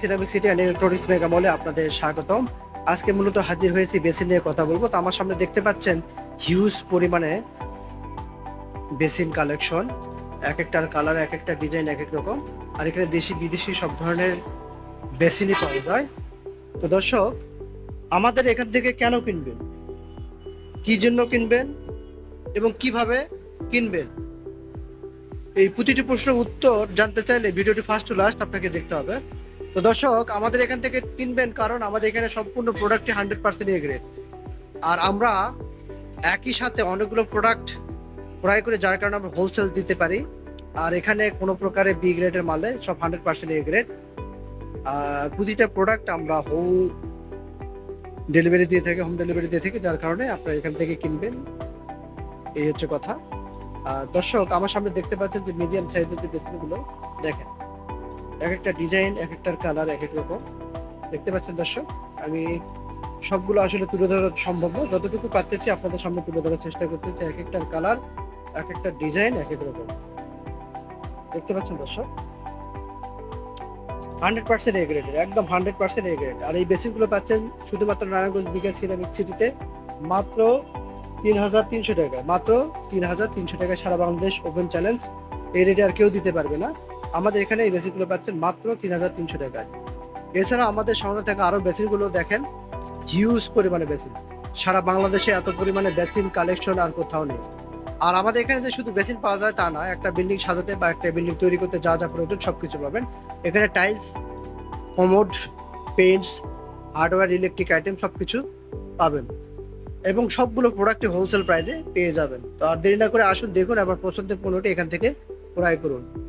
Ceramic city and আপনাদের স্বাগতম। আজকে মূলত হাজির হয়েছি বেসিন নিয়ে কথা বলব। তো আমার সামনে দেখতে পাচ্ছেন হিউজ পরিমাণে বেসিন কালেকশন। এক একটার কালার এক একটা ডিজাইন এক এক রকম। আর এখানে দেশি, বিদেশি সব ধরনের বেসিনই পাওয়া যায়। তো দর্শক, আমাদের এখান থেকে কেন কিনবেন? কি জন্য কিনবেন? এবং কীভাবে কিনবেন? এই প্রতিটি প্রশ্নের উত্তর জানতে চাইলে ভিডিওটি ফার্স্ট টু লাস্ট আপনাকে দেখতে হবে। তো দর্শক, আমাদের এখান থেকে কিনবেন কারণ আমাদের এখানে সম্পূর্ণ প্রোডাক্টই হান্ড্রেড পার্সেন্ট এ গ্রেড আর আমরা একই সাথে অনেকগুলো প্রোডাক্ট ক্রয় করে, যার কারণে আমরা হোলসেল দিতে পারি। আর এখানে কোনো প্রকারে বি গ্রেডের মালে সব হান্ড্রেড পার্সেন্ট এ গ্রেড প্রতিটা প্রোডাক্ট আমরা হোল ডেলিভারি দিয়ে থাকি হোম ডেলিভারি দিয়ে থাকি, যার কারণে আপনারা এখান থেকে কিনবেন। এই হচ্ছে কথা। দর্শক, আমার সামনে দেখতে পাচ্ছেন যে মিডিয়াম সাইজের যে ডিসপ্লেগুলো দেখেন, এক একটা ডিজাইন এক একটার কালার এক এক রকম। দেখতে পাচ্ছেন দর্শক, আমি সবগুলো আসলে তুলে ধরা সম্ভব না যতটুকু পারতেছি আপনাদের সামনে তুলে ধরার চেষ্টা করতেছি। এক একটার কালার এক একটা ডিজাইন এক এক রকম। দেখতে পাচ্ছেন দর্শক? হান্ড্রেড পার্সেন্ট এ একদম হান্ড্রেড পার্সেন্ট এ গ্রেড আর এই বেসিনগুলো পাচ্ছেন শুধুমাত্র নারায়ণগঞ্জ বিকাশ সিরামিক সিটিতে, মাত্র তিন হাজার তিনশো টাকা। মাত্র তিন হাজার তিনশো টাকা সারা বাংলাদেশ ওপেন চ্যালেঞ্জ এই রেটে আর কেউ দিতে পারবে না। আমাদের এখানে এই বেসিনগুলো পাচ্ছেন মাত্র তিন হাজার তিনশো টাকায় এছাড়া আমাদের সামনে থাকা আরও বেসিনগুলো দেখেন। হিউজ পরিমাণে বেসিন সারা বাংলাদেশে এত পরিমাণে বেসিন কালেকশন আর কোথাও নেই। আর আমাদের এখানে যে শুধু বেসিন পাওয়া যায় তা না, একটা বিল্ডিং সাজাতে বা একটা বিল্ডিং তৈরি করতে যা যা প্রয়োজন সবকিছু পাবেন। এখানে tiles commode paints hardware electric item সবকিছু পাবেন। এবং সবগুলো প্রোডাক্টই হোলসেল প্রাইসে পেয়ে যাবেন। তো আর দেরি না করে আসুন, দেখুন আমার পছন্দের পণ্যটি এখান থেকে ক্রয় করুন।